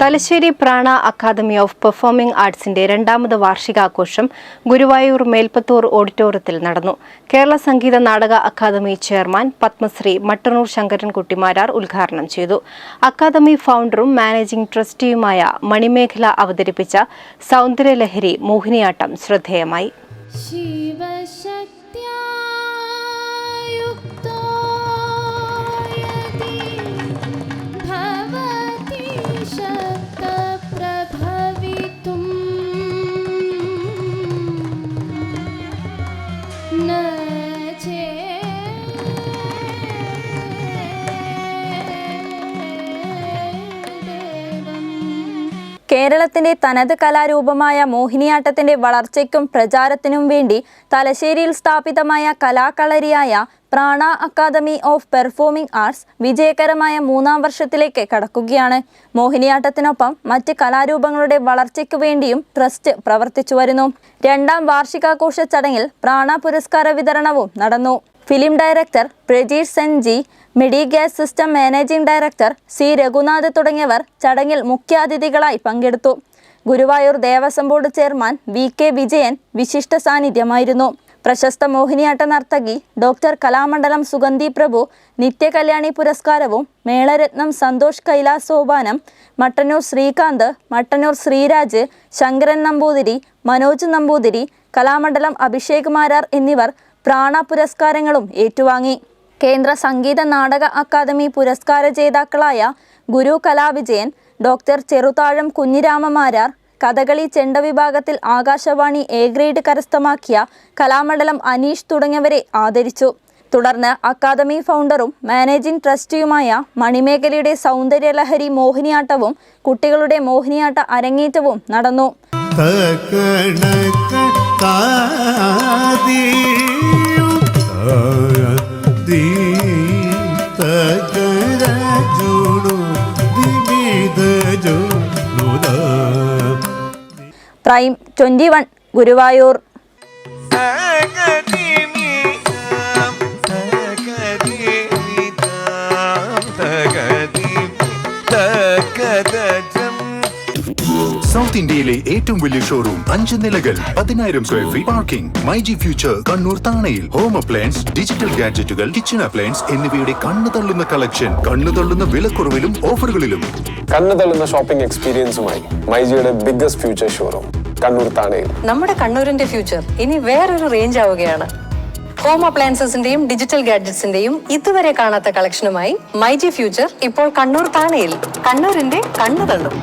Thalassery Prana academy of performing ആർട്സിന്റെ രണ്ടാമത് വാർഷികാഘോഷം ഗുരുവായൂർ മേൽപ്പത്തൂർ ഓഡിറ്റോറിയത്തിൽ നടന്നു. കേരള സംഗീത നാടക അക്കാദമി ചെയർമാൻ പത്മശ്രീ മട്ടന്നൂർ ശങ്കരൻകുട്ടി മാരാർ ഉദ്ഘാടനം ചെയ്തു. അക്കാദമി ഫൗണ്ടറും മാനേജിംഗ് ട്രസ്റ്റിയുമായ മണിമേഖല അവതരിപ്പിച്ച സൗന്ദര്യലഹരി മോഹിനിയാട്ടം ശ്രദ്ധേയമായി. ശിവശക്തിയാ കേരളത്തിന്റെ തനത് കലാരൂപമായ മോഹിനിയാട്ടത്തിന്റെ വളർച്ചയ്ക്കും പ്രചാരത്തിനും വേണ്ടി തലശ്ശേരിയിൽ സ്ഥാപിതമായ കലാകളരിയായ പ്രാണ അക്കാദമി ഓഫ് പെർഫോമിംഗ് ആർട്സ് വിജയകരമായ മൂന്നാം വർഷത്തിലേക്ക് കടക്കുകയാണ്. മോഹിനിയാട്ടത്തിനൊപ്പം മറ്റ് കലാരൂപങ്ങളുടെ വളർച്ചയ്ക്കു വേണ്ടിയും ട്രസ്റ്റ് പ്രവർത്തിച്ചു വരുന്നു. രണ്ടാം വാർഷികാഘോഷ ചടങ്ങിൽ പ്രാണ പുരസ്കാര വിതരണവും നടന്നു. Film director Prajeesh സെൻജി Midi gas system managing director C. Raghunath തുടങ്ങിയവർ ചടങ്ങിൽ മുഖ്യാതിഥികളായി പങ്കെടുത്തു. Guruvayur Devaswom board chairman V. K. Vijayan വിശിഷ്ട സാന്നിധ്യമായിരുന്നു. പ്രശസ്ത മോഹിനിയാട്ട നർത്തകി ഡോക്ടർ കലാമണ്ഡലം സുഗന്ധി പ്രഭു നിത്യകല്യാണി പുരസ്കാരവും മേളരത്നം സന്തോഷ് കൈലാസ് സോപാനം മട്ടന്നൂർ ശ്രീകാന്ത് മട്ടന്നൂർ ശ്രീരാജ് ശങ്കരൻ നമ്പൂതിരി മനോജ് നമ്പൂതിരി കലാമണ്ഡലം അഭിഷേക് മാരാർ എന്നിവർ പ്രാണ പുരസ്കാരങ്ങളും ഏറ്റുവാങ്ങി. കേന്ദ്ര സംഗീത നാടക അക്കാദമി പുരസ്കാര ജേതാക്കളായ ഗുരു കലാവിജയൻ ഡോക്ടർ ചെറുതാഴം കുഞ്ഞിരാമമാരാർ കഥകളി ചെണ്ട വിഭാഗത്തിൽ ആകാശവാണി എ ഗ്രേഡ് കരസ്ഥമാക്കിയ കലാമണ്ഡലം അനീഷ് തുടങ്ങിയവരെ ആദരിച്ചു. തുടർന്ന് അക്കാദമി ഫൗണ്ടറും മാനേജിംഗ് ട്രസ്റ്റിയുമായ മണിമേഖലയുടെ സൗന്ദര്യലഹരി മോഹിനിയാട്ടവും കുട്ടികളുടെ മോഹിനിയാട്ട അരങ്ങേറ്റവും നടന്നു. തകണക താദിയു താദി തകര ജോഡു ദിവിദ ജോഡുദ prime twenty one Guruvayur south ഇന്ത്യയിലെ ഏറ്റവും വലിയ ഷോറൂം അഞ്ച് നിലകൾ പതിനായിരം square feet parking my G future Kannur താണയിൽ. Home appliance digital ഗാഡ്ജറ്റുകൾ കിച്ചൺ അപ്ലയൻസ് എന്നിവയുടെ കണ്ണു തള്ളുന്ന കളക്ഷൻ കണ്ണു തള്ളുന്ന വിലക്കുറവിലും ഓഫറുകളിലും കണ്ണു തള്ളുന്ന ഷോപ്പിംഗ് എക്സ്പീരിയൻസുമായി മൈജിയുടെ ബിഗ്ഗസ്റ്റ് ഫ്യൂച്ചർ ഷോറൂം കണ്ണൂർ താണയിൽ. നമ്മുടെ കണ്ണൂരിന്റെ ഫ്യൂച്ചർ ഇനി വേറൊരു റേഞ്ച് ആവുകയാണ്. ഹോം അപ്ലയൻസസിന്റെയും ഡിജിറ്റൽ ഗാഡ്ജറ്റ്സിന്റെയും ഇതുവരെ കാണാത്ത കളക്ഷനുമായി മൈജി ഫ്യൂച്ചർ ഇപ്പോൾ കണ്ണൂർ താണയിൽ. കണ്ണൂരിന്റെ കണ്ണു തള്ളും.